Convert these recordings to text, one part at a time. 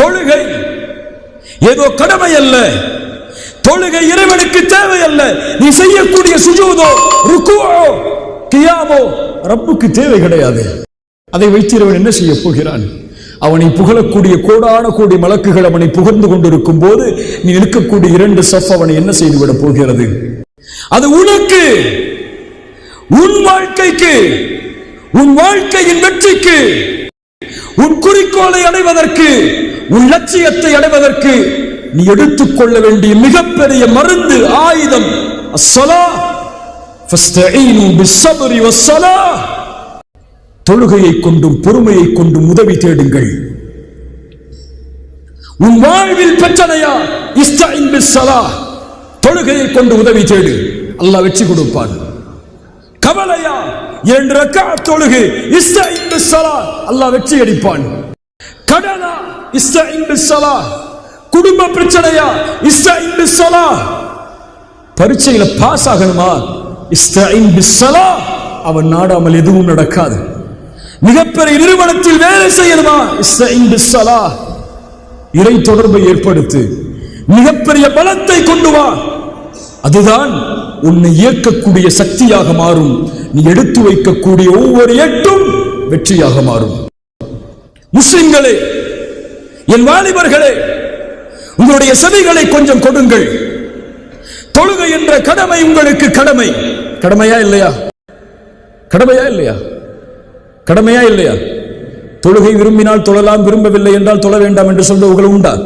தொழுகை ஏதோ கடமை அல்ல. தொழுகை இறைவனுக்கு தேவை அல்ல. நீ செய்யக்கூடிய சுஜூதோ ருக்குவோ கியாமோ ரப்புக்கு தேவை கிடையாது. அதை வைத்திருவன் என்ன செய்ய போகிறான்? அவனை புகழக்கூடிய கோடான கோடி மலக்குகள் அவனை புகழ்ந்து கொண்டிருக்கும் போது நீ இருக்கக்கூடிய இரண்டு சஃப் அவனை என்ன செய்துவிட போகிறது? அது உனக்கு உன் வாழ்க்கைக்கு உன் வாழ்க்கையின் வெற்றிக்கு உன் குறிக்கோளை அடைவதற்கு உன் லட்சியத்தை அடைவதற்கு நீ எடுத்துக்கொள்ள வேண்டிய மிகப்பெரிய மருந்து ஆயுதம் தொழுகையை கொண்டும் பொறுமையை கொண்டும் உதவி தேடுங்கள். உன் வாழ்வில் பிரச்சனையா? இஸ்தஇன் பிஸ்ஸலா தொழுகையை கொண்டு உதவி தேடு. அல்லாஹ் வெற்றி கொடுப்பான். கவலையா? இரண்டு தொழுகு. தொழுகை இஸ்தஇன் பிஸ்ஸலா அல்லாஹ் வெற்றி அடிப்பான். கடனா? இஸ்தஇன் பிஸ்ஸலா குடும்ப பிரச்சனையா? இஸ்தஇன் பிஸ்ஸலா பரீட்சையில பாஸ் ஆகணுமா? இஸ்தஇன் பிஸ்ஸலா அவன் நாடாமல் எதுவும் நடக்காது. மிகப்பெரிய நிறுவனத்தில் வேலை செய்யணுமா? இஸ்தஇன் பிஸ்ஸலா இறை தொடர்பை ஏற்படுத்து. மிகப்பெரிய பலத்தை கொண்டு வா. அதுதான் உன்னை இயக்கக்கூடிய சக்தியாக மாறும். நீ எடுத்து வைக்கக்கூடிய ஒவ்வொரு எட்டும் வெற்றியாக மாறும். முஸ்லிம்களே என் வாலிபர்களே உங்களுடைய செவிகளை கொஞ்சம் கொடுங்கள். தொழுகை என்ற கடமை உங்களுக்கு கடமை. கடமையா இல்லையா? கடமையா இல்லையா? கடமையா இல்லையா? தொழுகை விரும்பினால் தொழலாம் விரும்பவில்லை என்றால் தொழ வேண்டாம் என்று சொல்பவர்கள் உண்டா?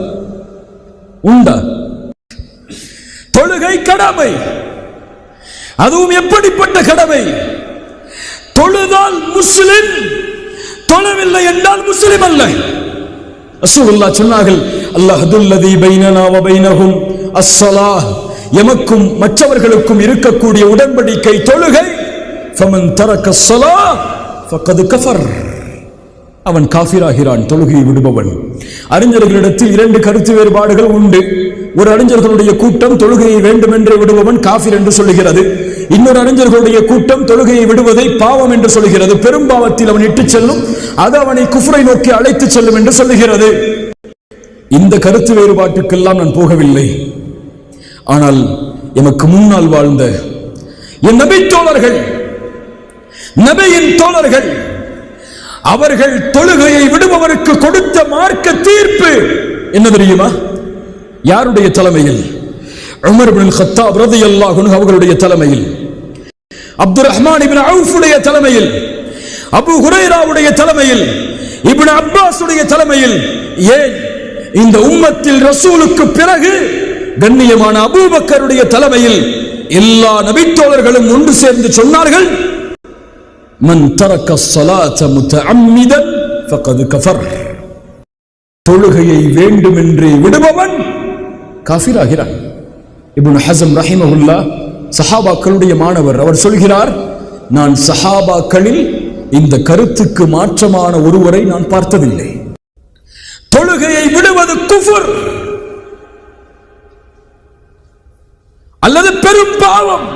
உண்டா? தொழுகை கடமை. அதுவும் எப்படிப்பட்ட கடமை? தொழுதால் முஸ்லிம் தொழவில்லை என்றால் முஸ்லிம் அல்ல. ரசூலுல்லாஹ் சொன்னார்கள் அல்லாஹ்துல்லதி பைனனா வ பைனஹும் அஸ்ஸலாஹ் எமக்கும் மற்றவர்களுக்கும் இருக்கக்கூடிய உடன்படிக்கை தொழுகை. ஃபமன் தரக்க ஸலாஹ் ஃபக்கது கஃபர். அவன் காஃபிராகிறான் தொழுகையை விடுபவன். அறிஞர்களிடத்தில் இரண்டு கருத்து வேறுபாடுகள் உண்டு. ஒரு அறிஞர்களுடைய கூட்டம் தொழுகையை வேண்டுமென்றே விடுபவன் காஃபிர் என்று சொல்லுகிறது. இன்னொரு அறிஞர்களுடைய கூட்டம் தொழுகையை விடுவதை பாவம் என்று சொல்லுகிறது. பெரும்பாவத்தில் அவன் இட்டுச் செல்லும் அது அவனை குஃப்ரை நோக்கி அழைத்துச் செல்லும் என்று சொல்லுகிறது. இந்த கருத்து வேறுபாட்டுக்கெல்லாம் நான் போகவில்லை. ஆனால் எமக்கு முன்னால் வாழ்ந்த என் நபி தோழர்கள் நபையின் தோழர்கள் அவர்கள் தொழுகையை விடுபவருக்கு கொடுத்த மார்க்க தீர்ப்பு. என்ன தெரியுமா? யாருடைய தலைமையில்? உமர் பின் கத்தாப் ரலியல்லாஹு அவர்களுடைய தலைமையில். அப்துல் ரஹ்மான் இப்னு அவுஃபுடைய தலைமையில். அபு ஹுரைராவுடைய தலைமையில். இபின் அப்பாஸுடைய தலைமையில். ஏன்? இந்த உம்மத்தில் ரசூலுக்கு பிறகு கண்ணியமான அபூபக்கருடைய தலைமையில் எல்லா நபித்தோழர்களும் ஒன்று சேர்ந்து சொன்னார்கள் மன் தரக்க ஸலாத்த முத்தஅம்மிதன் ஃபகத் கஃபர் தொழுகையை வேண்டுமென்றே விடுபவன் காஃபிராகிறான். இப்னு ஹசம் ரஹிமஹுல்லா சஹாபாக்களுடைய மாணவர் அவர் சொல்கிறார் நான் சஹாபாக்களில் இந்த கருத்துக்கு மாற்றமான ஒருவரை நான் பார்த்ததில்லை. தொழுகையை விடுவது குஃபர் அல்லது பெரும் பாவம்.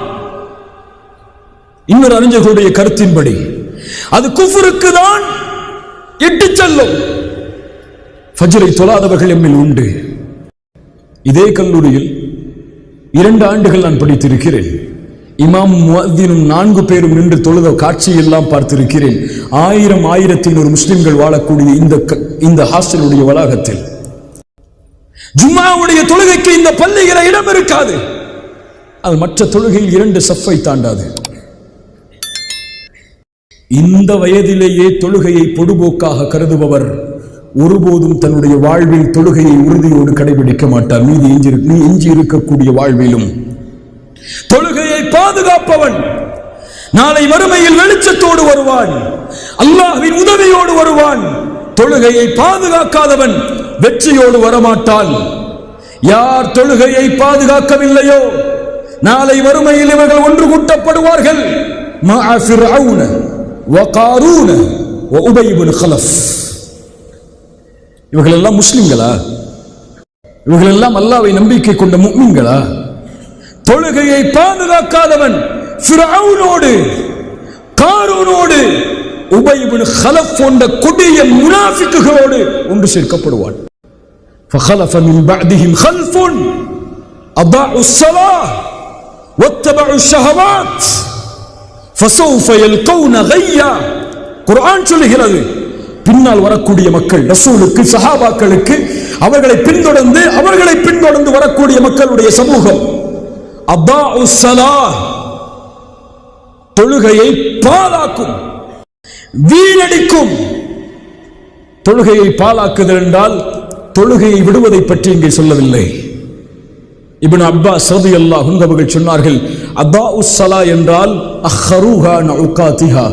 இன்னொரு அறிஞர்களுடைய கருத்தின்படி அது குஃபருக்கு தான் இட்டு செல்லும். ஃபஜ்ரை தொழாதவர்கள் எம்மில் உண்டு. இதே கல்லூரியில் இரண்டு ஆண்டுகள் நான் படித்திருக்கிறேன். இமாம் முஅத்தினும் நான்கு பேரும் நின்று தொழுத காட்சியெல்லாம் பார்த்திருக்கிறேன். ஆயிரம் ஆயிரத்தி நூறு முஸ்லிம்கள் வாழக்கூடிய இந்த க- இந்த ஹாஸ்டலுடைய வளாகத்தில். ஜும்மாவுடைய தொழுகைக்கு இந்த பள்ளியில இடம் இருக்காது. அது மற்ற தொழுகையில் இரண்டு சஃப்பை தாண்டாது. இந்த வயதிலேயே தொழுகையை பொடுபோக்காக கருதுபவர் ஒருபோதும் தன்னுடைய வாழ்வில் தொழுகையை உறுதியோடு கடைபிடிக்க மாட்டார். மீதி எஞ்சி நீ எஞ்சி இருக்கக்கூடிய வாழ்விலும். தொழுகையை பாதுகாப்பவன். நாளை வறுமையில் வெளிச்சத்தோடு வருவான். அல்லாஹ்வின் உதவியோடு வருவான். தொழுகையை பாதுகாக்காதவன் வெற்றியோடு வரமாட்டான். யார் தொழுகையை பாதுகாக்கவில்லையோ நாளை வறுமையில் இவர்கள் ஒன்று கூட்டப்படுவார்கள். மஅ ஃபிர்அவுன வகாரூன வஉபை இப்னு கலஃப் இவர்கள் எல்லாம் முஸ்லிம்களா இவர்கள் எல்லாம் அல்லாவை நம்பிக்கை கொண்ட முக்மீன்களா தொழுகையை பாதுகாக்காதவன் ஃபிரௌனோடு காரூனோடு உபை இப்னு கலஃப் போன்ற கொடிய முனாஃபிக்குகளோடு ஒன்று சேர்க்கப்படுவான் فخلف من بعدهم خلف أضاعوا الصلاة واتبعوا الشهوات குரான் சொல்லுகிறது பின்னால் வரக்கூடிய மக்கள் ரசூலுக்கு சஹாபாக்களுக்கு அவர்களை பின்தொடர்ந்து அவர்களை பின்தொடர்ந்து வரக்கூடிய மக்களுடைய சமூகம் அபா தொழுகையை பாலாக்கும் வீணடிக்கும் தொழுகையை பாலாக்குதல் என்றால் தொழுகையை விடுவதை பற்றி இங்கே சொல்லவில்லை இபின் அப்பா சதி அல்லாஹ் சொன்னார்கள் அதா ஸலா என்றால் அஹ்ருஹா நவுகாத்திஹா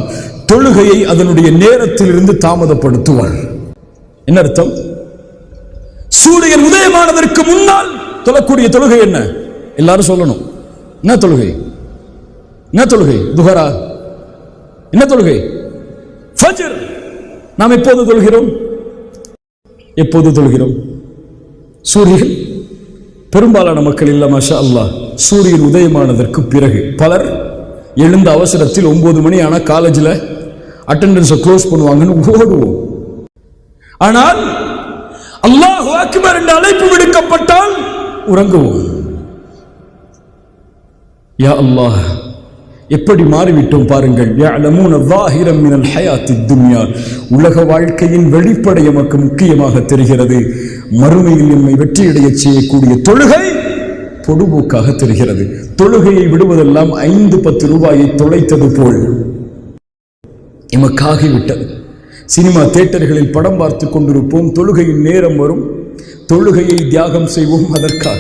தொழுகையை அதனுடைய நேரத்திலிருந்து தாமதப்படுத்துவாள். என்ன அர்த்தம்? சூரியன் உதயமானதற்கு முன்னால் தொழக்கூடிய தொழுகை என்ன? எல்லாரும் சொல்லணும். என்ன தொழுகை? என்ன தொழுகை? துஹரா? என்ன தொழுகை? ஃபஜர். நாம் எப்போது தொழுகிறோம்? எப்போது தொழுகிறோம்? சூரியன் பெரும்பாலான மக்கள் இல்லை மாஷா அல்லாஹ். சூரியன் உதயமானதற்கு பிறகு பலர் எழுந்த அவசரத்தில் ஒன்பது மணி ஆனால் காலேஜில் அட்டண்டன்ஸை க்ளோஸ் பண்ணுவாங்கன்னு ஓடுவோம். ஆனால் அல்லாஹ் அக்பர் என்று அழைப்பு விடுக்கப்பட்டால் உறங்குவோம். யா அல்லாஹ் எப்படி மாறிவிட்டோம் பாருங்கள். துன்யா. உலக வாழ்க்கையின் வெளிப்படை எமக்கு முக்கியமாக தெரிகிறது. மறுமையில் எம்மை வெற்றியடைய செய்யக்கூடிய தொழுகை பொடுபோக்காக தெரிகிறது. தொழுகையை விடுவதெல்லாம் ஐந்து பத்து ரூபாயை தொலைத்தது போல். எமக்காகிவிட்டது சினிமா தேட்டர்களில் படம் பார்த்து கொண்டிருப்போம். தொழுகையின் நேரம் வரும். தொழுகையை தியாகம் செய்வோம் அதற்காக.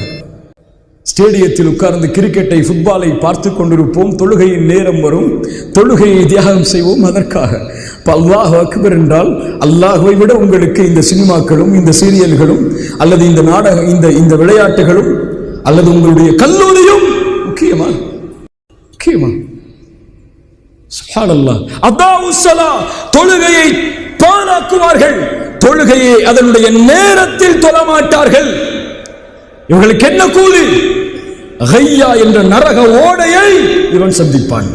ஸ்டேடியத்தில் உட்கார்ந்து கிரிக்கெட்டை ஃபுட்பாலை பார்த்து கொண்டிருப்போம். தொழுகையின் நேரம் வரும். தொழுகையை தியாகம் செய்வோம் அதற்காக. இப்ப அல்லாஹ் அக்பர் என்றால் அல்லாஹுவை விட உங்களுக்கு இந்த சினிமாக்களும் இந்த சீரியல்களும் அல்லது இந்த நாடக இந்த இந்த விளையாட்டுகளும் அல்லது உங்களுடைய கல்லூரியும் முக்கியமா முக்கியமா தொழுகையை பாழாக்குவார்கள். தொழுகையை அதனுடைய நேரத்தில் தொழமாட்டார்கள். இவர்களுக்கு என்ன கூலி? ஹையா என்ற நரக ஓடையை இவன் சந்திப்பான்.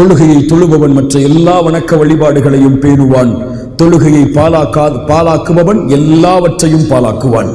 தொழுகையை தொழுபவன் மற்ற எல்லா வணக்க வழிபாடுகளையும் பேணுவான். தொழுகையை பாலாக்கா பாலாக்குபவன் எல்லாவற்றையும் பாலாக்குவான்